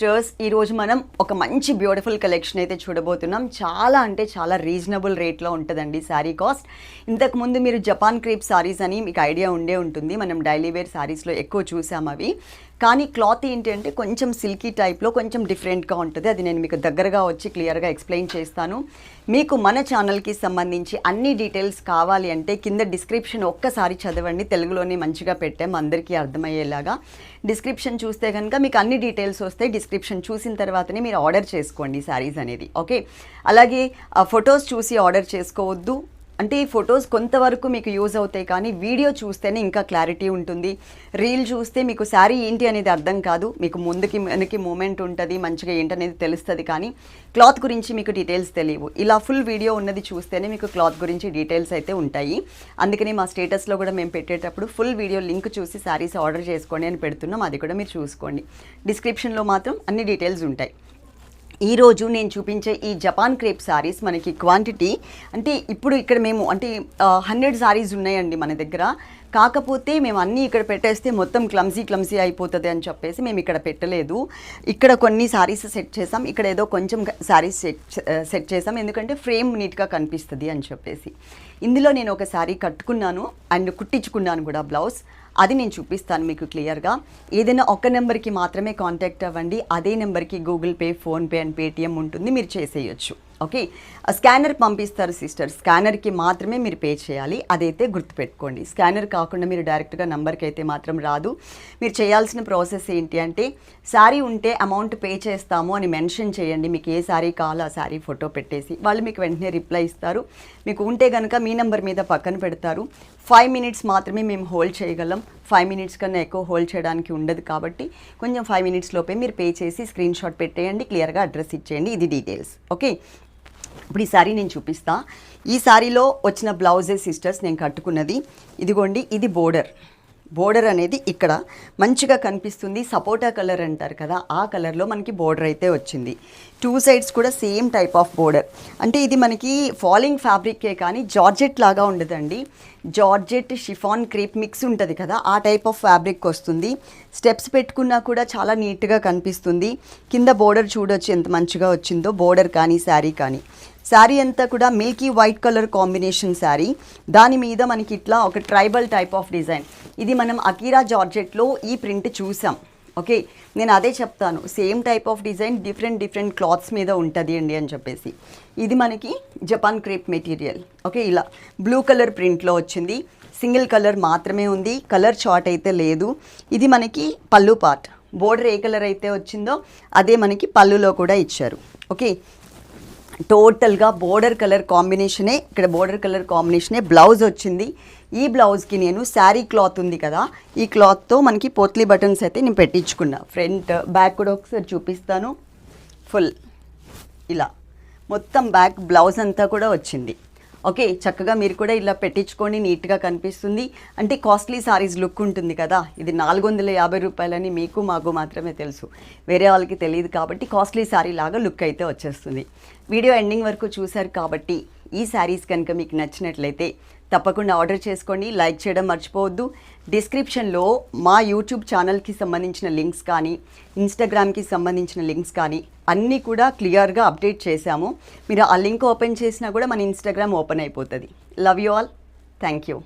Sisters ఈ రోజు మనం ఒక మంచి బ్యూటిఫుల్ కలెక్షన్ అయితే చూడబోతున్నాం. చాలా అంటే చాలా రీజనబుల్ రేట్లో ఉంటుందండి శారీ కాస్ట్ ఇంతకు ముందు మీరు జపాన్ క్రీప్ సారీస్ అని మీకు ఐడియా ఉండే ఉంటుంది. మనం డైలీ వేర్ సారీస్లో ఎక్కువ చూసాం అవి. కానీ క్లాత్ ఏంటి అంటే కొంచెం సిల్కీ టైప్లో కొంచెం డిఫరెంట్గా ఉంటుంది. అది నేను మీకు దగ్గరగా వచ్చి క్లియర్గా ఎక్స్ప్లెయిన్ చేస్తాను. మీకు మన ఛానల్కి సంబంధించి అన్ని డీటెయిల్స్ కావాలి అంటే కింద డిస్క్రిప్షన్ ఒక్కసారి చదవండి. తెలుగులోనే మంచిగా పెట్టాము అందరికీ అర్థమయ్యేలాగా. డిస్క్రిప్షన్ చూస్తే కనుక మీకు అన్ని డీటెయిల్స్ వస్తాయి. డిస్క్రిప్షన్ చూసిన తర్వాతనే మీరు ఆర్డర్ చేసుకోండి శారీస్ అనేది ఓకే? అలాగే ఫొటోస్ చూసి ఆర్డర్ చేసుకోవద్దు. అంటే ఈ ఫొటోస్ కొంతవరకు మీకు యూజ్ అవుతాయి కానీ వీడియో చూస్తేనే ఇంకా క్లారిటీ ఉంటుంది. రీల్ చూస్తే మీకు శారీ ఏంటి అనేది అర్థం కాదు. మీకు ముందుకి వెనక్కి మూమెంట్ ఉంటుంది మంచిగా ఏంటనేది తెలుస్తుంది కానీ క్లాత్ గురించి మీకు డీటెయిల్స్ తెలియవు. ఇలా ఫుల్ వీడియో ఉన్నది చూస్తేనే మీకు క్లాత్ గురించి డీటెయిల్స్ అయితే ఉంటాయి. అందుకని మా స్టేటస్లో కూడా మేము పెట్టేటప్పుడు ఫుల్ వీడియో లింక్ చూసి శారీస్ ఆర్డర్ చేసుకోండి అని పెడుతున్నాం. అది కూడా మీరు చూసుకోండి. డిస్క్రిప్షన్లో మాత్రం అన్ని డీటెయిల్స్ ఉంటాయి. ఈరోజు నేను చూపించే ఈ జపాన్ క్రేప్ సారీస్ మనకి క్వాంటిటీ అంటే ఇప్పుడు ఇక్కడ మేము అంటే హండ్రెడ్ సారీస్ ఉన్నాయండి మన దగ్గర. కాకపోతే మేము అన్నీ ఇక్కడ పెట్టేస్తే మొత్తం క్లమ్సీ క్లమ్సీ అయిపోతుంది అని చెప్పేసి మేము ఇక్కడ పెట్టలేదు. ఇక్కడ కొన్ని సారీస్ సెట్ చేసాం ఇక్కడ ఏదో కొంచెం సారీస్ సెట్ సెట్ చేసాం. ఎందుకంటే ఫ్రేమ్ నీట్గా కనిపిస్తుంది అని చెప్పేసి. ఇందులో నేను ఒక శారీ కట్టుకున్నాను అండ్ కుట్టించుకున్నాను కూడా బ్లౌజ్. అది నేను చూపిస్తాను మీకు క్లియర్గా. ఏదైనా ఒక నెంబర్కి మాత్రమే కాంటాక్ట్ అవ్వండి. అదే నెంబర్కి Google Pay PhonePe and Paytm ఉంటుంది. మీరు చేసేయచ్చు. ఓకే? స్కానర్ పంపిస్తారు సిస్టర్. స్కానర్కి మాత్రమే మీరు పే చేయాలి. అదైతే గుర్తుపెట్టుకోండి. స్కానర్ కాకుండా మీరు డైరెక్ట్గా నంబర్కి అయితే మాత్రం రాదు. మీరు చేయాల్సిన ప్రాసెస్ ఏంటి అంటే శారీ ఉంటే అమౌంట్ పే చేస్తాము అని మెన్షన్ చేయండి. మీకు ఏ శారీ కావాలో ఆ శారీ ఫోటో పెట్టేసి వాళ్ళు మీకు వెంటనే రిప్లై ఇస్తారు. మీకు ఉంటే కనుక మీ నెంబర్ మీద పక్కన పెడతారు. ఫైవ్ మినిట్స్ మాత్రమే మేము హోల్డ్ చేయగలం. ఫైవ్ మినిట్స్ కన్నా ఎక్కువ హోల్డ్ చేయడానికి ఉండదు కాబట్టి కొంచెం ఫైవ్ మినిట్స్ లోపే మీరు పే చేసి స్క్రీన్ షాట్ పెట్టేయండి. క్లియర్గా అడ్రస్ ఇచ్చేయండి. ఇది డీటెయిల్స్. ఓకే? ఇప్పుడు ఈ సారీ నేను చూపిస్తా. ఈ సారీలో వచ్చిన బ్లౌజెస్ సిస్టర్స్ నేను కట్టుకున్నది. ఇదిగోండి ఇది బోర్డర్. బోర్డర్ అనేది ఇక్కడ మంచిగా కనిపిస్తుంది. సపోటా కలర్ అంటారు కదా ఆ కలర్లో మనకి బోర్డర్ అయితే వచ్చింది. టూ సైడ్స్ కూడా సేమ్ టైప్ ఆఫ్ బోర్డర్. అంటే ఇది మనకి ఫాలింగ్ ఫ్యాబ్రికే కానీ జార్జెట్ లాగా ఉండదండి. జార్జెట్ షిఫాన్ క్రేప్ మిక్స్ ఉంటుంది కదా ఆ టైప్ ఆఫ్ ఫ్యాబ్రిక్ వస్తుంది. స్టెప్స్ పెట్టుకున్నా కూడా చాలా నీట్గా కనిపిస్తుంది. కింద బోర్డర్ చూడొచ్చు ఎంత మంచిగా వచ్చిందో బోర్డర్ కానీ శారీ కానీ. శారీ అంతా కూడా milky white colour combination sari. దాని మీద మనకి ఇట్లా ఒక ట్రైబల్ టైప్ ఆఫ్ డిజైన్. ఇది మనం అకీరా జార్జెట్లో ఈ ప్రింట్ చూసాం. ఓకే? నేను అదే చెప్తాను. Same type of design different different clothes మీద ఉంటుంది అండి అని చెప్పేసి. ఇది మనకి జపాన్ క్రేప్ మెటీరియల్. ఓకే? ఇలా బ్లూ కలర్ ప్రింట్లో వచ్చింది. సింగిల్ కలర్ మాత్రమే ఉంది. కలర్ షార్ట్ అయితే లేదు. ఇది మనకి పళ్ళు పార్ట్. బోర్డర్ ఏ కలర్ అయితే వచ్చిందో అదే మనకి పళ్ళులో కూడా ఇచ్చారు. ఓకే? టోటల్గా బోర్డర్ కలర్ కాంబినేషనే ఇక్కడ బోర్డర్ కలర్ కాంబినేషనే బ్లౌజ్ వచ్చింది. ఈ బ్లౌజ్కి నేను శారీ క్లాత్ ఉంది కదా ఈ క్లాత్తో మనకి పోత్లీ బటన్స్ అయితే నేను పెట్టించుకున్నా. ఫ్రంట్ బ్యాక్ కూడా ఒకసారి చూపిస్తాను. ఫుల్. ఇలా. మొత్తం బ్యాక్ బ్లౌజ్ అంతా కూడా వచ్చింది. ఓకే చక్కగా మీరు కూడా ఇలా పెట్టించుకొని నీట్గా కనిపిస్తుంది. అంటే కాస్ట్లీ సారీస్ లుక్ ఉంటుంది కదా ఇది నాలుగు వందల యాభై రూపాయలని మీకు మాకు మాత్రమే తెలుసు. వేరే వాళ్ళకి తెలియదు కాబట్టి కాస్ట్లీ సారీ లాగా లుక్ అయితే వచ్చేస్తుంది. వీడియో ఎండింగ్ వరకు చూశారు కాబట్టి ఈ శారీస్ కనుక మీకు నచ్చినట్లయితే తప్పకుండా ఆర్డర్ చేసుకోండి లైక్ చేయడం మర్చిపోవద్దు. డిస్క్రిప్షన్లో మా యూట్యూబ్ ఛానల్కి సంబంధించిన లింక్స్ కానీ ఇన్స్టాగ్రామ్కి సంబంధించిన లింక్స్ కానీ అన్నీ కూడా క్లియర్గా అప్డేట్ చేశాము. మీరు ఆ లింక్ ఓపెన్ చేసినా కూడా మన ఇన్స్టాగ్రామ్ ఓపెన్ అయిపోతుంది. Love you all thank you